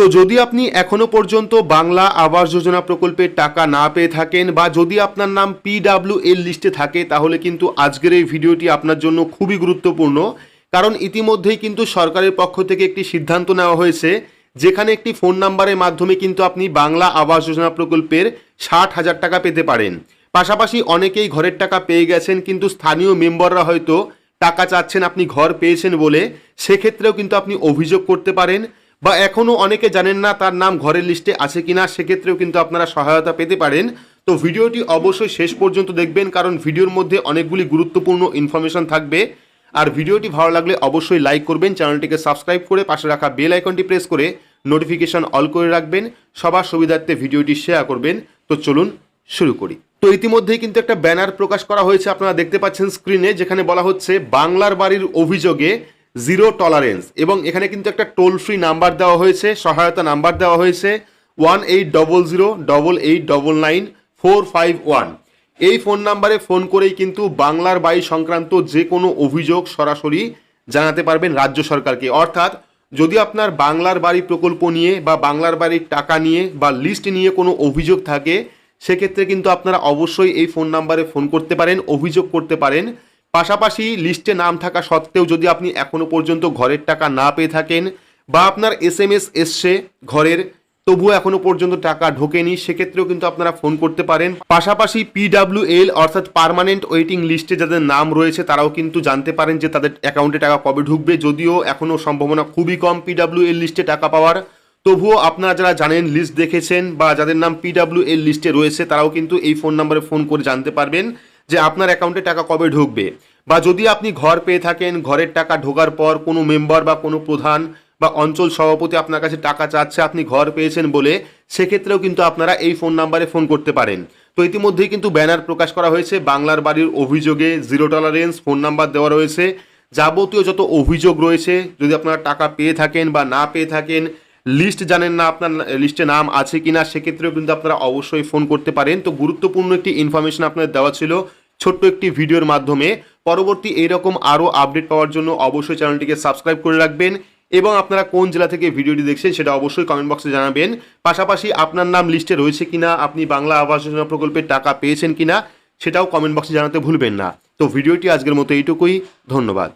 তো যদি আপনি এখনও পর্যন্ত বাংলা আবাস যোজনা প্রকল্পের টাকা না পেয়ে থাকেন বা যদি আপনার নাম পিডাব্লিউ এর লিস্টে থাকে, তাহলে কিন্তু আজকের এই ভিডিওটি আপনার জন্য খুবই গুরুত্বপূর্ণ। কারণ ইতিমধ্যেই কিন্তু সরকারের পক্ষ থেকে একটি সিদ্ধান্ত নেওয়া হয়েছে, যেখানে একটি ফোন নাম্বারের মাধ্যমে কিন্তু আপনি বাংলা আবাস যোজনা প্রকল্পের ষাট হাজার টাকা পেতে পারেন। পাশাপাশি অনেকেই ঘরের টাকা পেয়ে গেছেন, কিন্তু স্থানীয় মেম্বাররা হয়তো টাকা চাচ্ছেন আপনি ঘর পেয়েছেন বলে, সেক্ষেত্রেও কিন্তু আপনি অভিযোগ করতে পারেন। বা এখনও অনেকে জানেন না তার নাম ঘরের লিস্টে আছে কিনা, সেক্ষেত্রেও কিন্তু আপনারা সহায়তা পেতে পারেন। তো ভিডিওটি অবশ্যই শেষ পর্যন্ত দেখবেন, কারণ ভিডিওর মধ্যে অনেকগুলি গুরুত্বপূর্ণ ইনফরমেশন থাকবে। আর ভিডিওটি ভালো লাগলে অবশ্যই লাইক করবেন, চ্যানেলটিকে সাবস্ক্রাইব করে পাশে রাখা বেল আইকনটি প্রেস করে নোটিফিকেশন অল করে রাখবেন। সবার সুবিধার্থে ভিডিওটি শেয়ার করবেন। তো চলুন শুরু করি। তো ইতিমধ্যেই কিন্তু একটা ব্যানার প্রকাশ করা হয়েছে, আপনারা দেখতে পাচ্ছেন স্ক্রিনে যেখানে বলা হচ্ছে, বাংলার বাড়ির অভিযোগে জিরো টলারেন্স এবং এখানে কিন্তু একটা টোল ফ্রি নাম্বার দেওয়া হয়েছে, সহায়তা নাম্বার দেওয়া হয়েছে one eight double zero double eight double nine four five one এই ফোন নাম্বারে ফোন করেই কিন্তু বাংলার বাড়ি সংক্রান্ত যে কোনো অভিযোগ সরাসরি জানাতে পারবেন রাজ্য সরকারকে। অর্থাৎ যদি আপনার বাংলার বাড়ি প্রকল্প নিয়ে বা বাংলার বাড়ির টাকা নিয়ে বা লিস্ট নিয়ে কোনো অভিযোগ থাকে, সেক্ষেত্রে কিন্তু আপনারা অবশ্যই এই ফোন নাম্বারে ফোন করতে পারেন, অভিযোগ করতে পারেন। পাশাপাশি লিস্টে নাম থাকা সত্ত্বেও যদি আপনি এখনও পর্যন্ত ঘরের টাকা না পেয়ে থাকেন বা আপনার এস এম এস এসছে ঘরের, তবুও এখনও পর্যন্ত টাকা ঢোকেনি, সেক্ষেত্রেও কিন্তু আপনারা ফোন করতে পারেন। পাশাপাশি পিডাব্লিউএল অর্থাৎ পার্মানেন্ট ওয়েটিং লিস্টে যাদের নাম রয়েছে, তারাও কিন্তু জানতে পারেন যে তাদের অ্যাকাউন্টে টাকা কবে ঢুকবে। যদিও এখনও সম্ভাবনা খুবই কম পিডাব্লিউএল লিস্টে টাকা পাওয়ার, তবুও আপনারা যারা জানেন, লিস্ট দেখেছেন বা যাদের নাম পিডাব্লিউ এল লিস্টে রয়েছে, তারাও কিন্তু এই ফোন নাম্বারে ফোন করে জানতে পারবেন। যে আপনার অ্যাকাউন্টে টাকা কবে ঢুকবে? বা যদি আপনি ঘর পেয়ে থাকেন, ঘরের টাকা ঢোকার পর কোনো মেম্বার বা কোনো প্রধান বা অঞ্চল সভাপতি আপনার কাছে টাকা চাচ্ছে, আপনি ঘর পেয়েছেন বলে, সেক্ষেত্রেও কিন্তু আপনারা এই ফোন নাম্বারে ফোন করতে পারেন। তো ইতিমধ্যেই কিন্তু ব্যানার প্রকাশ করা হয়েছে, বাংলার বাড়ির অভিযোগে জিরো টলারেন্স ফোন নাম্বার দেওয়া রয়েছে। যাবতীয় যত অভিযোগ রয়েছে, যদি আপনারা টাকা পেয়ে থাকেন বা না পেয়ে থাকেন, লিস্ট জানেন না আপনার লিস্টে নাম আছে কি না সেক্ষেত্রেও কিন্তু আপনারা অবশ্যই ফোন করতে পারেন। তো গুরুত্বপূর্ণ একটি ইনফরমেশন আপনাদের দেওয়া ছিল ছোট্ট একটি ভিডিওর মাধ্যমে পরবর্তী এইরকম আরও আপডেট পাওয়ার জন্য অবশ্যই চ্যানেলটিকে সাবস্ক্রাইব করে রাখবেন এবং আপনারা কোন জেলা থেকে ভিডিওটি দেখছেন সেটা অবশ্যই কমেন্ট বক্সে জানাবেন। পাশাপাশি আপনার নাম লিস্টে রয়েছে কিনা, আপনি বাংলা আবাস যোজনা প্রকল্পের টাকা পেয়েছেন কিনা, সেটাও কমেন্ট বক্সে জানাতে ভুলবেন না। তো ভিডিওটি আজকের মতো এইটুকুই, ধন্যবাদ।